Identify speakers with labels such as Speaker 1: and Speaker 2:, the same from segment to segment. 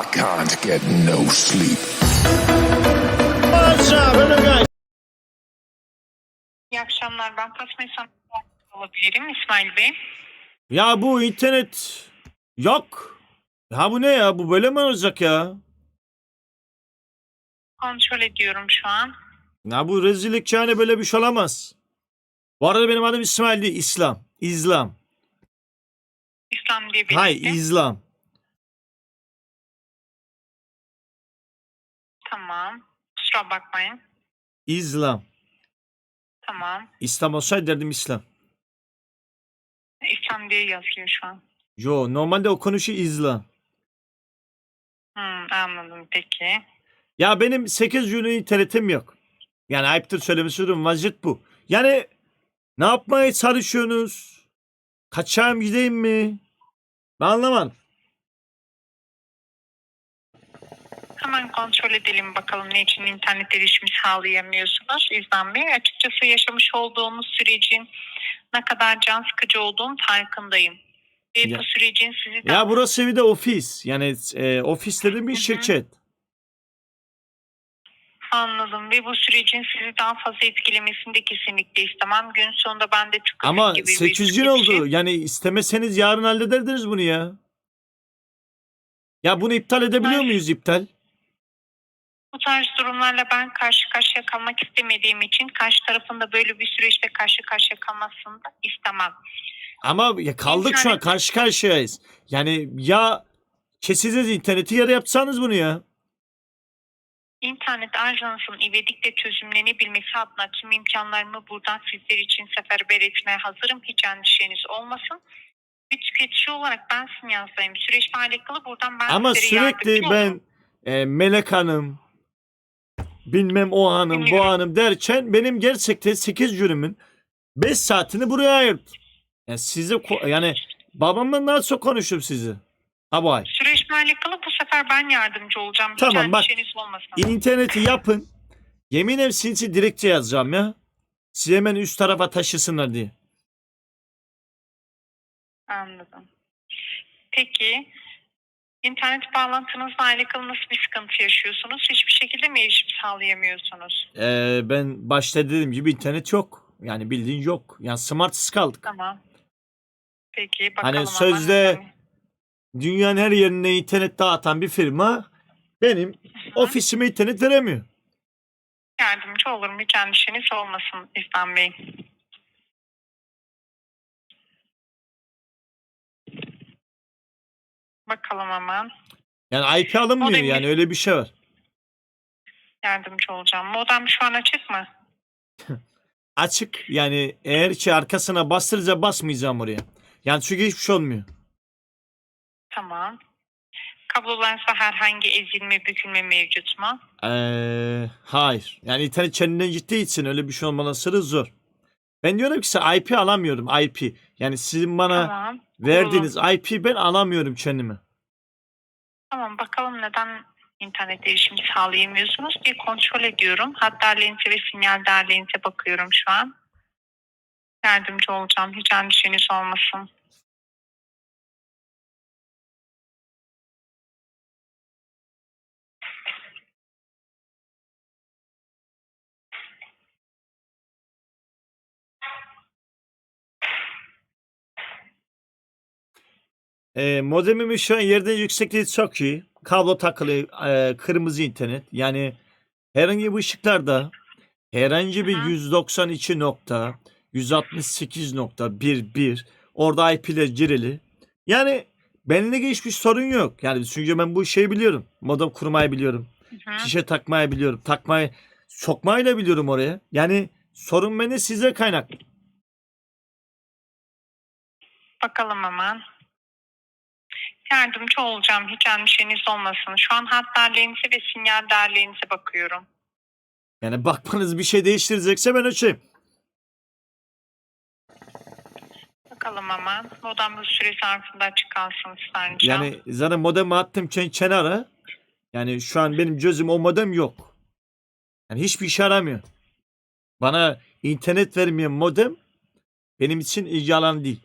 Speaker 1: I can't get no sleep.
Speaker 2: What's up, hello guys?
Speaker 3: İyi akşamlar. Ben Fatma İhsan olabilirim İsmail Bey.
Speaker 2: Ya bu internet yok. Ya bu ne ya? Bu böyle mi olacak ya?
Speaker 3: Kontrol ediyorum şu an.
Speaker 2: Ya bu rezillik yani böyle bir şey olamaz. Bu arada benim adım İsmail değil, İslam. İslam.
Speaker 3: İslam diye birlikte.
Speaker 2: Hay İslam.
Speaker 3: Tamam. Kusura bakmayın.
Speaker 2: İslam.
Speaker 3: Tamam.
Speaker 2: İslam olsaydı derdim İslam.
Speaker 3: İslam diye yazıyor şu an.
Speaker 2: Yo normalde o konuşu İslam.
Speaker 3: Hmm, anladım peki.
Speaker 2: Ya benim 8 günlük internetim yok. Yani ayıptır söylemesi durum vaziyet bu. Yani ne yapmaya çalışıyorsunuz? Kaçağım gideyim mi? Ben anlamadım.
Speaker 3: Hemen kontrol edelim bakalım ne için internet erişimi sağlayamıyorsunuz İslam Bey. Açıkçası yaşamış olduğumuz sürecin ne kadar can sıkıcı olduğunu farkındayım. Ve
Speaker 2: Ya-
Speaker 3: bu sürecin sizi
Speaker 2: Ya burası bir de ofis. Yani e, ofis dediğim bir şirket.
Speaker 3: Anladım ve bu sürecin sizi daha fazla etkilemesini de kesinlikle istemem. Gün sonunda ben de tıkır
Speaker 2: Ama
Speaker 3: gibi bir
Speaker 2: 8 gün oldu. Yani istemeseniz yarın hallederdiniz bunu ya. Ya bunu iptal edebiliyor
Speaker 3: Hayır.
Speaker 2: muyuz iptal?
Speaker 3: Bu tarz durumlarla ben karşı karşıya kalmak istemediğim için karşı tarafın da böyle bir süreçte karşı karşıya kalmasını da istemem.
Speaker 2: Ama ya kaldık şu an
Speaker 3: İnternet-
Speaker 2: karşı karşıyayız. Yani ya keseceğiz interneti ya da yapsanız bunu ya.
Speaker 3: İnternet ajansın ivedilikle çözümlenebilmesi adına tüm imkanlarımı buradan sizler için seferber etmeye hazırım. Hiç endişeniz olmasın. Bir tüketici olarak ben sizin yanınızdayım. Süreçle alakalı buradan ben
Speaker 2: Ama sürekli ben e, Melek Hanım bilmem o hanım bu hanım derken benim gerçekten 8 günümün 5 saatini buraya ayırdım. Yani size yani babamla nasıl konuşurum sizi? Ha bu ay.
Speaker 3: Süreçle alakalı bu sefer ben yardımcı olacağım. Hiç
Speaker 2: Tamam, bak.
Speaker 3: olmasın.
Speaker 2: İnterneti yapın. Yemin ederim sinsi dilekçe yazacağım ya. Size hemen üst tarafa taşısınlar diye.
Speaker 3: Anladım. Peki internet bağlantınızla alakalı nasıl bir sıkıntı yaşıyorsunuz? Hiçbir şekilde mi erişim sağlayamıyorsunuz?
Speaker 2: Ee, ben başta dediğim gibi internet yok. Yani bildiğin yok. Yani smartsız kaldık.
Speaker 3: Tamam. Peki bakalım.
Speaker 2: Hani
Speaker 3: ama
Speaker 2: sözde
Speaker 3: neden?
Speaker 2: dünyanın her yerine internet dağıtan bir firma benim ofisime internet veremiyor.
Speaker 3: Yardımcı olurum. Hiç endişeniz olmasın İslam Bey. Bakalım hemen.
Speaker 2: Yani IP alınmıyor
Speaker 3: Modem-
Speaker 2: yani öyle bir şey var.
Speaker 3: Yardımcı olacağım. Modem şu an açık mı?
Speaker 2: Açık yani eğer ki arkasına bastırınca basmayacağım oraya. Yani çünkü hiçbir şey olmuyor.
Speaker 3: Tamam. Kablolarınızda herhangi ezilme, bükülme mevcut mu?
Speaker 2: Ee, hayır. Yani internet kendinden gittiği için öyle bir şey olmaması zor. Ben diyorum ki size IP alamıyorum IP. Yani sizin bana
Speaker 3: Tamam.
Speaker 2: verdiğiniz IP ben alamıyorum kendime.
Speaker 3: Tamam bakalım neden internet erişimi sağlayamıyorsunuz diye kontrol ediyorum. Hat değerlerinize ve sinyal değerlerinize bakıyorum şu an. Yardımcı olacağım. Hiç endişeniz olmasın.
Speaker 2: Ee, modemimin şu an yerden yüksekliği çok iyi. Kablo takılı, e, kırmızı internet. Yani herhangi bir ışıklarda herhangi bir
Speaker 3: Hı hı.
Speaker 2: 192 nokta, 168 nokta 11 orada IP'ler girili. Yani benimle hiçbir sorun yok. Yani çünkü ben bu şeyi biliyorum. Modem kurmayı biliyorum. Şişe takmayı biliyorum. Takmayı sokmayı da biliyorum oraya. Yani sorun beni size kaynaklı.
Speaker 3: Bakalım hemen. Yardımcı olacağım. Hiç endişeniz olmasın. Şu an hat değerlerinize ve sinyal değerlerinize bakıyorum.
Speaker 2: Yani bakmanız bir şey değiştirecekse ben açayım.
Speaker 3: Bakalım hemen. Modem bu süre zarfında açık kalsın ister
Speaker 2: Yani zaten modemi attım ken- kenara. Yani şu an benim gözüm o modem yok. Yani hiçbir işe yaramıyor. Bana internet vermeyen modem benim için ilgi alanı değil.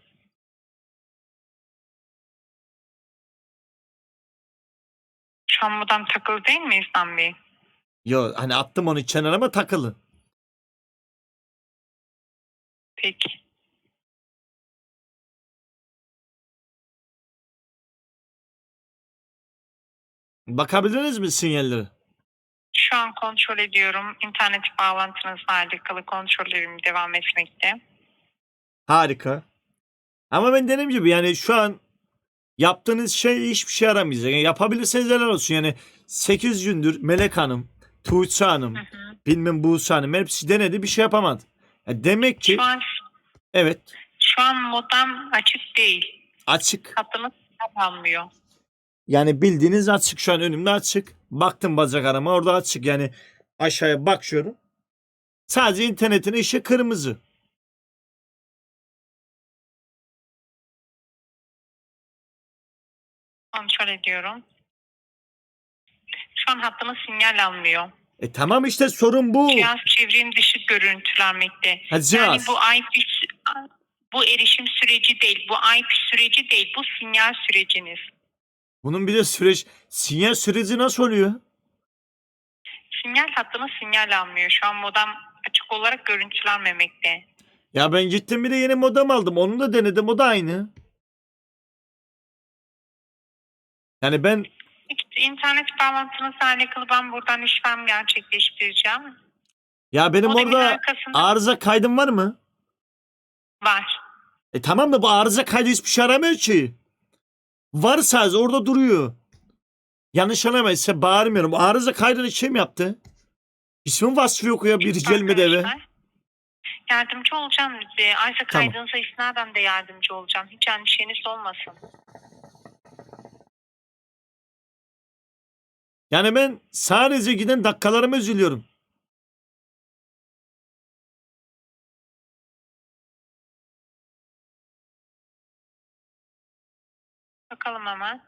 Speaker 3: An buradan takılı değil mi İhsan Bey?
Speaker 2: Yo hani attım onu kenara ama takılı.
Speaker 3: Peki.
Speaker 2: Bakabildiniz mi sinyalleri?
Speaker 3: Şu an kontrol ediyorum. İnternet bağlantınızla alakalı kontrollerim devam etmekte.
Speaker 2: Harika. Ama ben dediğim gibi yani şu an yaptığınız şey hiçbir şey aramayacak. Yani yapabilirseniz helal olsun. Yani 8 gündür Melek Hanım, Tuğçe Hanım,
Speaker 3: Hı hı.
Speaker 2: bilmem Buse Hanım hepsi denedi bir şey yapamadı. Ya demek ki
Speaker 3: Şu an
Speaker 2: evet
Speaker 3: şu an modem açık değil.
Speaker 2: açık.
Speaker 3: Hattımız kapanmıyor.
Speaker 2: Yani bildiğiniz açık şu an önümde açık. Baktım bacak arama orada açık. Yani aşağıya bakıyorum. Sadece internetin ışığı kırmızı.
Speaker 3: Kontrol ediyorum. Şu an hattımız sinyal almıyor.
Speaker 2: E tamam işte sorun bu.
Speaker 3: Cihaz çevrim dışı görüntülenmekte.
Speaker 2: Ha, cihaz.
Speaker 3: Yani bu IP sü- bu erişim süreci değil, bu IP süreci değil, bu sinyal süreciniz.
Speaker 2: Bunun bir de süreç sinyal süreci nasıl oluyor?
Speaker 3: Sinyal hattımız sinyal almıyor. Şu an modem açık olarak görüntülenmemekte.
Speaker 2: Ya ben gittim bir de yeni modem aldım. Onu da denedim. O da aynı. Yani ben
Speaker 3: İnternet bağlantınızla alakalı ben buradan işlem gerçekleştireceğim.
Speaker 2: ya benim
Speaker 3: Modemin
Speaker 2: orada
Speaker 3: arkasında
Speaker 2: arıza kaydım var mı?
Speaker 3: var.
Speaker 2: E tamam da bu arıza kaydı hiçbir şey aramıyor ki. Var sadece orada duruyor. Yanlış anlamayın size bağırmıyorum. Arıza kaydını kim yaptı? İsmin vasfı yok ya biri gelmedi eve.
Speaker 3: Arkadaşlar, Yardımcı olacağım size. Aysa
Speaker 2: Tamam.
Speaker 3: kaydınıza isnaden de yardımcı olacağım. Hiç endişeniz olmasın.
Speaker 2: Yani ben sadece giden dakikalarıma üzülüyorum.
Speaker 3: Bakalım hemen.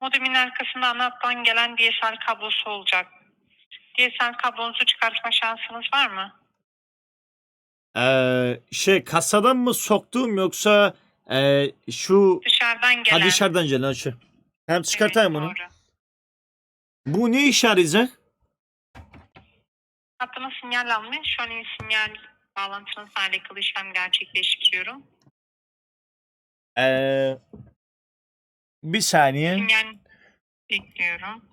Speaker 3: Modemin arkasında ana hattan gelen DSL kablosu olacak. DSL kablonuzu çıkartma şansınız var mı?
Speaker 2: Ee, şey kasadan mı soktum yoksa ee, şu
Speaker 3: Dışarıdan gelen.
Speaker 2: ha dışarıdan gelen şu. Hem çıkartayım bunu.
Speaker 3: doğru.
Speaker 2: Bu ne işe yarayacak?
Speaker 3: Hattına sinyal almıyor. Şu an iyi sinyal bağlantınızla alakalı işlem gerçekleştiriyorum.
Speaker 2: Ee, bir saniye.
Speaker 3: Sinyal bekliyorum.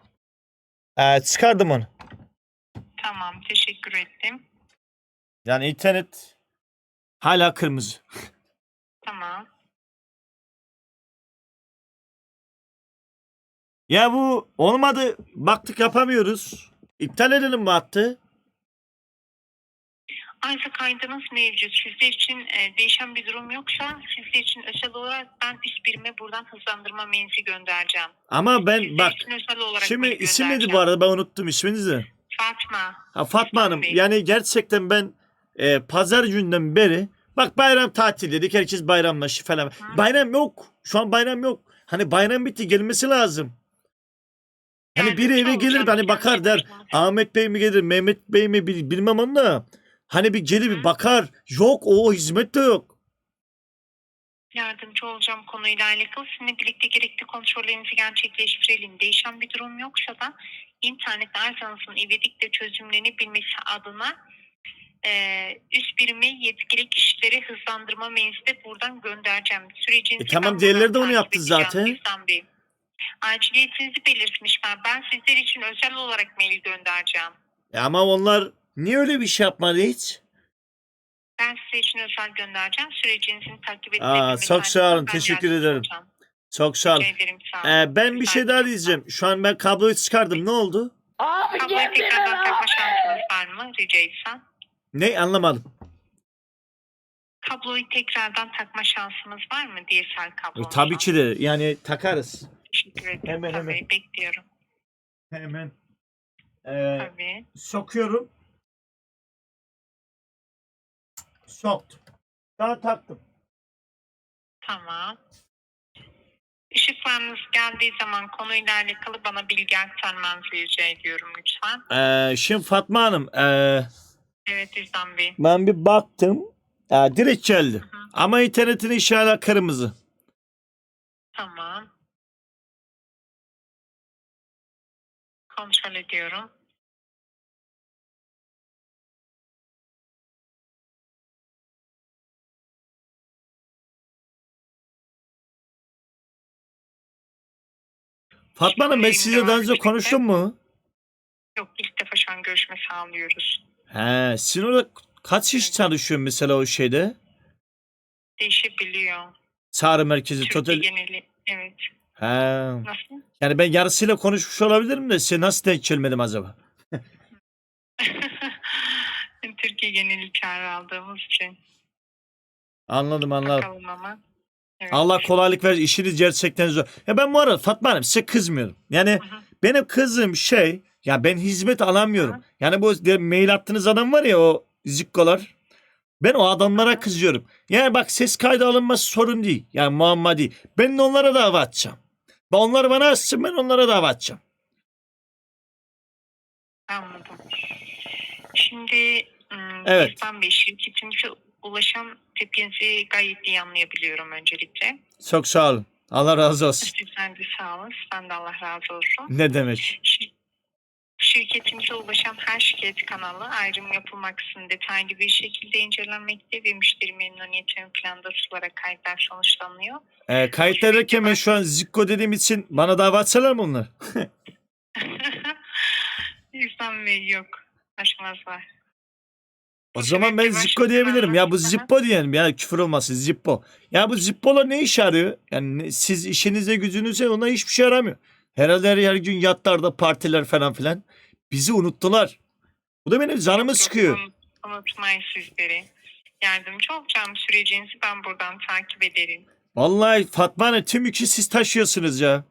Speaker 2: Ee, çıkardım onu.
Speaker 3: Tamam teşekkür ettim.
Speaker 2: Yani internet hala kırmızı.
Speaker 3: Tamam.
Speaker 2: Ya bu olmadı. Baktık yapamıyoruz. İptal edelim bu hattı.
Speaker 3: Ayrıca kaydınız mevcut. Sizler için e, değişen bir durum yoksa sizler için özel olarak ben üst birime buradan hızlandırma menzi göndereceğim.
Speaker 2: Ama ben
Speaker 3: Sizler
Speaker 2: bak
Speaker 3: için özel olarak
Speaker 2: şimdi isim neydi bu
Speaker 3: göndereceğim.
Speaker 2: arada ben unuttum isminizi.
Speaker 3: Fatma.
Speaker 2: Ha, Fatma Hanım
Speaker 3: Bey.
Speaker 2: yani gerçekten ben e, pazar günden beri bak bayram tatil dedik herkes bayramlaşı falan.
Speaker 3: Hı.
Speaker 2: Bayram yok. Şu an bayram yok. Hani bayram bitti gelmesi lazım. Hani
Speaker 3: Yani
Speaker 2: biri eve
Speaker 3: olacağım,
Speaker 2: gelir hani bakar der Ahmet Bey mi gelir Mehmet Bey mi bil- bilmem onu da. Hani bir gelir bir bakar. Yok o hizmet de yok.
Speaker 3: Yardımcı olacağım konuyla alakalı. Sizinle birlikte gerekli kontrollerinizi gerçekleştirelim. Değişen bir durum yoksa da internet arızanızın ivedilikle çözümlenebilmesi adına e, üst birimi yetkili kişileri hızlandırma de buradan göndereceğim. Sürecinizi
Speaker 2: E tamam,
Speaker 3: ben
Speaker 2: diğerleri de onu yaptı zaten.
Speaker 3: Bey. Aciliyetinizi belirtmişler. Ben sizler için özel olarak mail göndereceğim.
Speaker 2: E ama onlar niye öyle bir şey yapmadı hiç?
Speaker 3: Ben size için özel göndereceğim. Sürecinizin takip
Speaker 2: Aa,
Speaker 3: edilebilmesi
Speaker 2: çok sağ olun,
Speaker 3: ben
Speaker 2: teşekkür ederim.
Speaker 3: olacağım.
Speaker 2: Çok sağ ol.
Speaker 3: Rica ederim, sağ olun.
Speaker 2: Ee, ben bir şey daha diyeceğim. Şu an ben kabloyu çıkardım. Ne oldu?
Speaker 4: Abi
Speaker 3: Kabloyu
Speaker 4: geldiler
Speaker 3: tekrardan takma
Speaker 4: abi.
Speaker 3: şansınız var mı rica etsem?
Speaker 2: Ne anlamadım.
Speaker 3: Kabloyu tekrardan takma şansınız var mı DSL
Speaker 2: E,
Speaker 3: kablo?
Speaker 2: tabii ki de yani takarız.
Speaker 3: Teşekkür ederim.
Speaker 2: Hemen,
Speaker 3: tabii,
Speaker 2: hemen.
Speaker 3: bekliyorum.
Speaker 2: Hemen. Ee,
Speaker 3: Tabii.
Speaker 2: sokuyorum. Soktum. Daha taktım.
Speaker 3: Tamam. Işıklarınız geldiği zaman konuyla alakalı bana bilgi aktarmanızı rica ediyorum lütfen.
Speaker 2: Ee, şimdi Fatma Hanım ee,
Speaker 3: Evet İzdan Bey.
Speaker 2: ben bir baktım. Ee, direkt geldi. Ama internetin işareti kırmızı.
Speaker 3: Tamam. Kontrol ediyorum.
Speaker 2: Fatma Hanım ben size daha önce konuştum mu?
Speaker 3: Yok ilk defa şu an görüşme sağlıyoruz.
Speaker 2: He, sizin orada kaç iş çalışıyor mesela o şeyde?
Speaker 3: Değişebiliyor.
Speaker 2: Çağrı merkezi
Speaker 3: Türkiye
Speaker 2: total.
Speaker 3: geneli. Evet.
Speaker 2: He.
Speaker 3: Nasıl?
Speaker 2: Yani ben yarısıyla konuşmuş olabilirim de size nasıl denk gelmedim acaba?
Speaker 3: Türkiye geneli çağrı aldığımız için.
Speaker 2: Anladım anladım.
Speaker 3: Bakalım ama. Evet.
Speaker 2: Allah kolaylık ver. İşiniz gerçekten zor. Ya ben bu arada Fatma Hanım size kızmıyorum. Yani
Speaker 3: hı.
Speaker 2: benim kızım şey ya ben hizmet alamıyorum. Yani bu mail attığınız adam var ya o zikkolar. Ben o adamlara kızıyorum. Yani bak ses kaydı alınması sorun değil. Yani muamma değil. Ben de onlara dava açacağım. Ben Onlar bana açsın ben onlara dava açacağım.
Speaker 3: Anladım. Şimdi ım,
Speaker 2: Evet.
Speaker 3: İslam Bey şirketimize ulaşan tepkinizi gayet iyi anlayabiliyorum öncelikle.
Speaker 2: Çok sağ olun. Allah razı olsun.
Speaker 3: Sizden de sağ olun. Sizden de Allah razı olsun.
Speaker 2: Ne demek?
Speaker 3: Şir- Şirketimize ulaşan her şikayet kanalı ayrım yapılmaksızın detaylı bir şekilde incelenmekte ve müşteri memnuniyeti ön planda tutularak kayıtlar sonuçlanıyor.
Speaker 2: Ee, kayıt ederken ben şu an zikko dediğim için bana dava açsalar mı onlar?
Speaker 3: İslam Bey yok. Açmaz var.
Speaker 2: O zaman ben zippo diyebilirim. Ya bu zippo diyelim ya küfür olmasın zippo. Ya bu zippolar ne iş arıyor? Yani siz işinize gücünüze ona hiçbir şey aramıyor. Herhalde her, gün yatlarda partiler falan filan. Bizi unuttular. Bu da benim canımı sıkıyor.
Speaker 3: Unut- Unutmayın sizleri. Yardımcı olacağım sürecinizi ben buradan takip ederim.
Speaker 2: Vallahi Fatma Hanım tüm yükü siz taşıyorsunuz ya.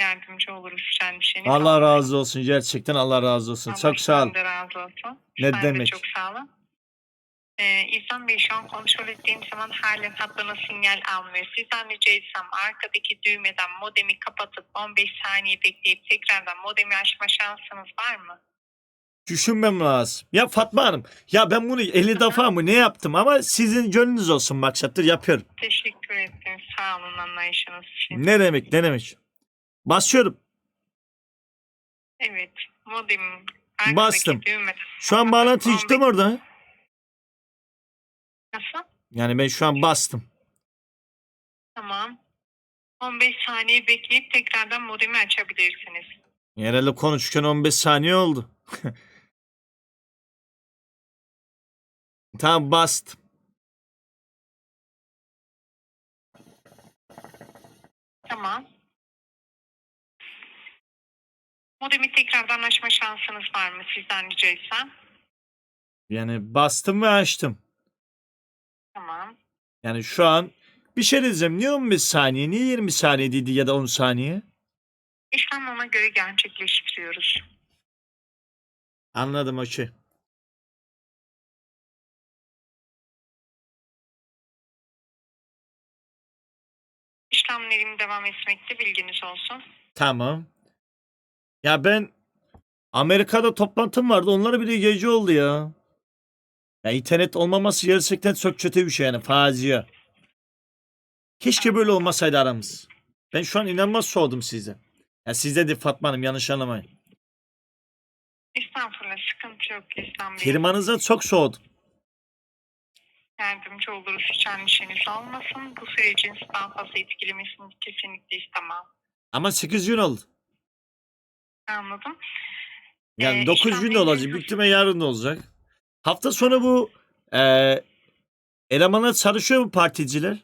Speaker 3: Yardımcı oluruz kendisine.
Speaker 2: Allah razı olsun gerçekten Allah razı olsun. Çok sağ ol.
Speaker 3: Allah razı olsun.
Speaker 2: Ne
Speaker 3: de
Speaker 2: demek.
Speaker 3: çok sağ olun. Ee, İhsan Bey şu an kontrol ettiğim zaman halen hattına sinyal almıyor. Sizden rica etsem arkadaki düğmeden modemi kapatıp 15 saniye bekleyip tekrardan modemi açma şansınız var mı?
Speaker 2: Düşünmem lazım. Ya Fatma Hanım ya ben bunu 50 defa mı ne yaptım ama sizin gönlünüz olsun maksattır yapıyorum.
Speaker 3: Teşekkür ederim. Sağ olun anlayışınız için.
Speaker 2: Ne demek ne demek. Basıyorum.
Speaker 3: Evet. Modem arkadaki
Speaker 2: Bastım.
Speaker 3: düğmeden
Speaker 2: Şu an bağlantı işte mi orada?
Speaker 3: Nasıl?
Speaker 2: Yani ben şu an bastım.
Speaker 3: Tamam. 15 saniye bekleyip tekrardan modemi açabilirsiniz.
Speaker 2: Herhalde konuşurken 15 saniye oldu. tamam bastım.
Speaker 3: Tamam. Modemi tekrardan açma şansınız var mı sizden rica etsem?
Speaker 2: Yani bastım ve açtım.
Speaker 3: Tamam.
Speaker 2: Yani şu an bir şey diyeceğim. Niye 15 saniye? Niye 20 saniye dedi ya da 10 saniye?
Speaker 3: İşlem ona göre gerçekleştiriyoruz.
Speaker 2: Anladım okey.
Speaker 3: İşlemlerim devam etmekte bilginiz olsun.
Speaker 2: Tamam. Ya ben Amerika'da toplantım vardı. Onlara bile gece oldu ya. Ya internet olmaması gerçekten çok kötü bir şey yani facia. Keşke böyle olmasaydı aramız. Ben şu an inanılmaz soğudum size. Ya sizde de Fatma Hanım yanlış anlamayın.
Speaker 3: Estağfurullah sıkıntı yok İslam Bey.
Speaker 2: Firmanızdan çok soğudum.
Speaker 3: Yardımcı oluruz hiç endişeniz olmasın. Bu sürecin daha fazla etkilemesini kesinlikle istemem.
Speaker 2: Ama 8 gün oldu.
Speaker 3: Anladım.
Speaker 2: Yani
Speaker 3: Ee,
Speaker 2: 9 gün de olacak. Büyük yarın da olacak. Hafta sonu bu e, elemanlar çalışıyor mu particiler?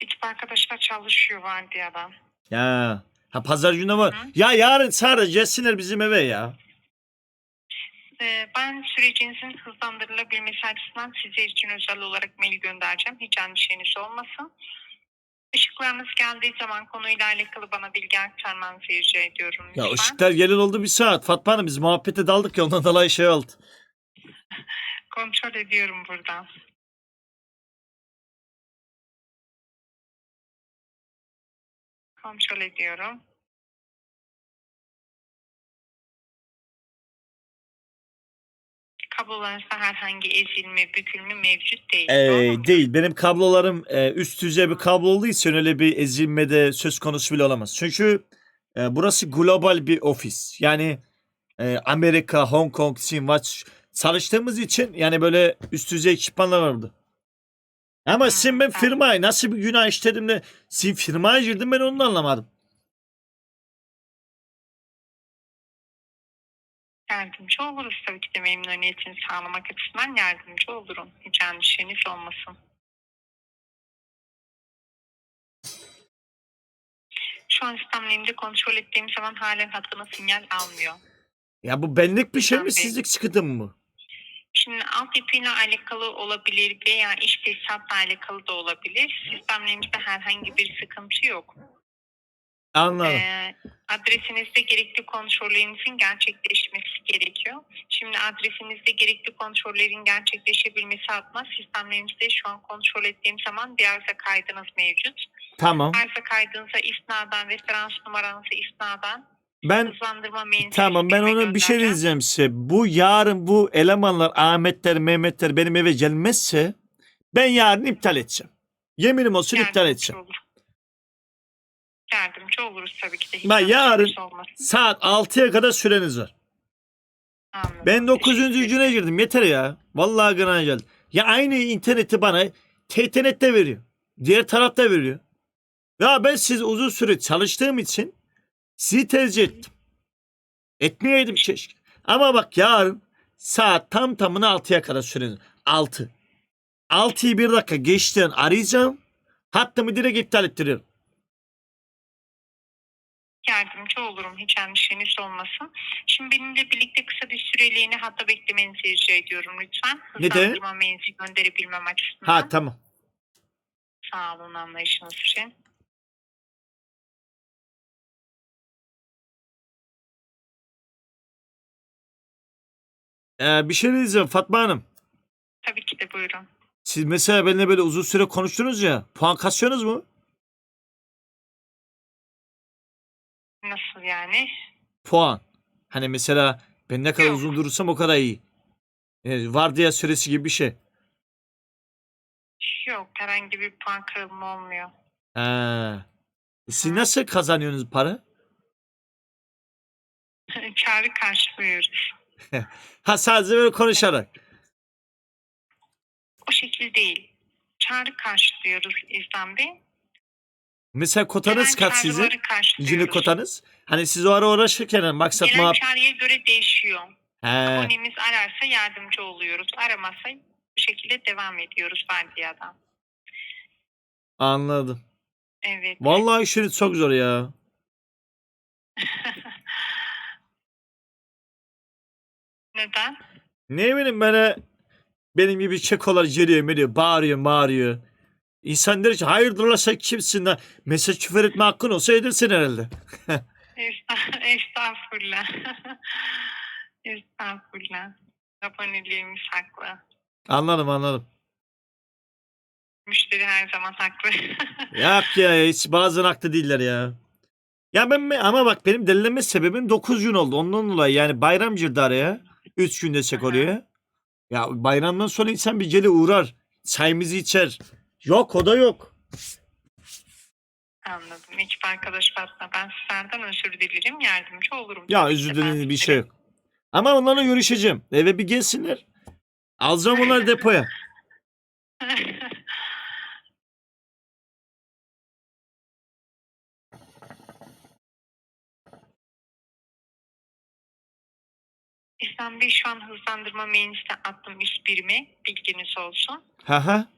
Speaker 3: Ekip arkadaşlar çalışıyor vardiyadan.
Speaker 2: Ya. Ha pazar günü var.
Speaker 3: Hı.
Speaker 2: Ya yarın sadece gelsinler bizim eve ya.
Speaker 3: Ee, ben sürecinizin hızlandırılabilmesi açısından size için özel olarak mail göndereceğim. Hiç endişeniz olmasın. Işıklarınız geldiği zaman konuyla alakalı bana bilgi aktarmanızı rica ediyorum.
Speaker 2: Ya ışıklar gelin oldu bir saat. Fatma Hanım biz muhabbete daldık ya ondan dolayı şey oldu.
Speaker 3: Kontrol ediyorum buradan. Kontrol ediyorum. Kablolarınızda herhangi ezilme, bükülme mevcut değil.
Speaker 2: Ee, değil. Benim kablolarım e, üst düzey bir kablo olduğu için öyle bir ezilme de söz konusu bile olamaz. Çünkü e, burası global bir ofis. Yani e, Amerika, Hong Kong, Çin, çalıştığımız için yani böyle üst düzey ekipmanlar var burada. Ama
Speaker 3: Hmm,
Speaker 2: sizin ben firmayı nasıl bir günah işledim de sizin firmaya girdim ben onu da anlamadım.
Speaker 3: Yardımcı oluruz tabii ki de memnuniyetini sağlamak açısından yardımcı olurum. Hiç endişeniz olmasın. Şu an sistemlerimde kontrol ettiğim zaman halen hattına sinyal almıyor.
Speaker 2: Ya bu benlik bir şey mi
Speaker 3: Tabii.
Speaker 2: sizlik sıkıntı mı?
Speaker 3: Şimdi altyapıyla alakalı olabilir veya iş tesisatla alakalı da olabilir. Sistemlerimizde herhangi bir sıkıntı yok.
Speaker 2: Anladım.
Speaker 3: Ee, adresinizde gerekli kontrollerinizin gerçekleşmesi gerekiyor. Şimdi adresinizde gerekli kontrollerin gerçekleşebilmesi adına sistemlerimizde şu an kontrol ettiğim zaman bir arıza kaydınız mevcut.
Speaker 2: Tamam.
Speaker 3: Arıza kaydınıza isnadan, referans numaranıza isnadan
Speaker 2: Ben
Speaker 3: hızlandırma menüsü
Speaker 2: Tamam ben ona bir şey diyeceğim size. Bu yarın bu elemanlar Ahmetler, Mehmetler benim eve gelmezse ben yarın iptal edeceğim. Yeminim olsun iptal edeceğim.
Speaker 3: Olur. Yardımcı oluruz tabii ki de. Hiç
Speaker 2: Ben yarın-
Speaker 3: olmasın.
Speaker 2: Saat 6'ya kadar süreniz var.
Speaker 3: Anladım.
Speaker 2: Ben 9.
Speaker 3: Teşekkür
Speaker 2: güne girdim. Yeter ya. Vallahi gına geldi. Ya aynı interneti bana TTNet'te veriyor. Diğer tarafta veriyor. Ya ben siz uzun süre çalıştığım için sizi tercih ettim. Etmeyeydim keşke. Ama bak yarın saat tam tamına 6'ya kadar süreniz. 6. 6'yı bir dakika geçten arayacağım. Hattımı direkt iptal ettiriyorum.
Speaker 3: Yardımcı olurum. Hiç endişeniz olmasın. Şimdi benimle birlikte kısa bir süreliğine hatta beklemenizi rica ediyorum lütfen.
Speaker 2: Neden?
Speaker 3: Hızlandırma menüsü gönderebilmem açısından.
Speaker 2: Ha tamam.
Speaker 3: Sağ olun anlayışınız için.
Speaker 2: Ee, bir şey diyeceğim Fatma Hanım.
Speaker 3: Tabii ki de buyurun.
Speaker 2: Siz mesela benimle böyle uzun süre konuştunuz ya. Puan kasıyorsunuz mu?
Speaker 3: Nasıl yani?
Speaker 2: puan. Hani mesela ben ne kadar
Speaker 3: Yok.
Speaker 2: uzun durursam o kadar iyi. Yani vardiya süresi gibi bir şey.
Speaker 3: Yok herhangi bir puan kırılma olmuyor.
Speaker 2: Ha. E Siz nasıl kazanıyorsunuz para?
Speaker 3: Çağrı karşılıyoruz.
Speaker 2: Ha sadece böyle konuşarak.
Speaker 3: O şekil değil. Çağrı karşılıyoruz İzlem Bey.
Speaker 2: Mesela kotanız
Speaker 3: Gelen
Speaker 2: kaç sizin?
Speaker 3: çağrıları karşılıyoruz.
Speaker 2: Günlük kotanız. Hani siz o ara uğraşırken maksat
Speaker 3: Gelen
Speaker 2: muhabbet.
Speaker 3: çağrıya göre değişiyor.
Speaker 2: He,
Speaker 3: Abonemiz ararsa yardımcı oluyoruz. Aramazsa bu şekilde devam ediyoruz vardiyadan.
Speaker 2: anladım.
Speaker 3: Evet.
Speaker 2: Vallahi işiniz çok zor ya.
Speaker 3: Neden?
Speaker 2: Ne bileyim böyle benim gibi çekolar geliyor geliyor bağırıyor bağırıyor. İnsan der ki hayırdır la sen kimsin de mesaj küfür etme hakkın olsa edirsin herhalde.
Speaker 3: Estağ- Estağfurullah. Estağfurullah. Aboneliğimiz haklı.
Speaker 2: Anladım anladım.
Speaker 3: Müşteri her zaman haklı.
Speaker 2: Yok ya hiç bazen haklı değiller ya. Ya ben mi- ama bak benim delilenme sebebim 9 gün oldu. Ondan dolayı yani bayram girdi araya. 3 gün desek
Speaker 3: hı.
Speaker 2: oraya. Ya bayramdan sonra insan bir gele uğrar. Çayımızı içer. Yok o da yok.
Speaker 3: Anladım. Ekip arkadaş Fatma. Ben sizlerden özür dilerim. Yardımcı olurum.
Speaker 2: Ya özür dilerim bir şey yok. Ama onlarla görüşeceğim. Eve bir gelsinler. Alacağım onları depoya.
Speaker 3: İhsan Bey şu an hızlandırma menüsüne attım üst birimi. Bilginiz olsun.
Speaker 2: Ha ha.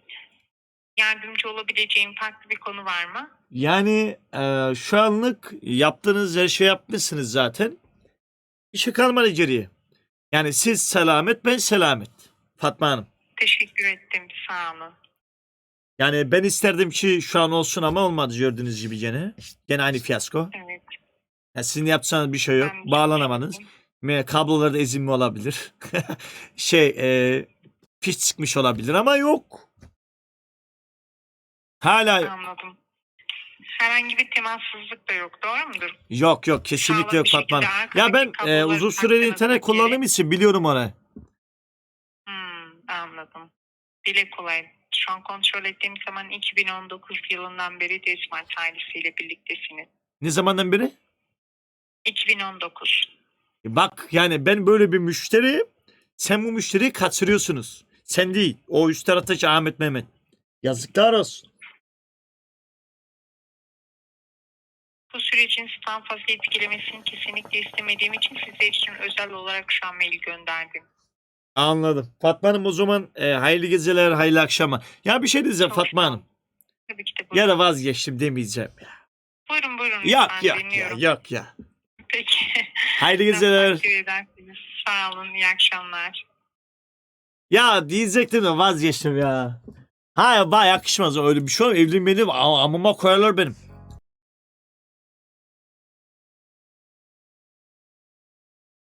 Speaker 3: Yardımcı olabileceğim farklı bir konu var mı?
Speaker 2: Yani e, şu anlık yaptığınız her şey yapmışsınız zaten. Bir şey kalmadı geriye. Yani siz selamet ben selamet. Fatma Hanım.
Speaker 3: Teşekkür ettim. Sağ olun.
Speaker 2: Yani ben isterdim ki şu an olsun ama olmadı gördüğünüz gibi gene. Gene aynı fiyasko.
Speaker 3: Evet.
Speaker 2: Yani sizin yapacağınız bir şey yok.
Speaker 3: ben ederim.
Speaker 2: Ve kablolarda ezilme olabilir. şey e, piş çıkmış olabilir ama yok. Hala.
Speaker 3: Anladım. Herhangi bir temassızlık da yok doğru mudur?
Speaker 2: Yok yok kesinlikle
Speaker 3: Sağlam
Speaker 2: yok
Speaker 3: bir
Speaker 2: Fatma Hanım.
Speaker 3: şekilde
Speaker 2: Ya ben
Speaker 3: arkadaki
Speaker 2: e,
Speaker 3: kabloları
Speaker 2: uzun süreli internet kullandığım için biliyorum onu.
Speaker 3: Hmm, anladım. Dile kolay. Şu an kontrol ettiğim zaman 2019 yılından beri Desmond ailesiyle birliktesiniz.
Speaker 2: Ne zamandan beri?
Speaker 3: 2019.
Speaker 2: E Bak yani ben böyle bir müşteriyim. Sen bu müşteriyi kaçırıyorsunuz. Sen değil. O üst taraftaki Ahmet Mehmet. Yazıklar olsun.
Speaker 3: Bu sürecin daha fazla etkilemesini kesinlikle istemediğim için size için özel olarak şu an mail gönderdim.
Speaker 2: Anladım. Fatma Hanım o zaman e, hayırlı geceler, hayırlı akşama. Ya bir şey diyeceğim
Speaker 3: Çok
Speaker 2: Fatma. Hanım.
Speaker 3: Tabii ki de buyurun.
Speaker 2: Ya da vazgeçtim demeyeceğim. Ya.
Speaker 3: Buyurun buyurun.
Speaker 2: Yok
Speaker 3: lütfen,
Speaker 2: yok ya,
Speaker 3: dinliyorum.
Speaker 2: yok ya.
Speaker 3: Peki.
Speaker 2: Hayırlı geceler.
Speaker 3: edersiniz? Sağ olun. iyi akşamlar.
Speaker 2: Ya diyecektim de vazgeçtim ya. Ha ya bana yakışmaz öyle bir şey olur. Am- amıma koyarlar benim.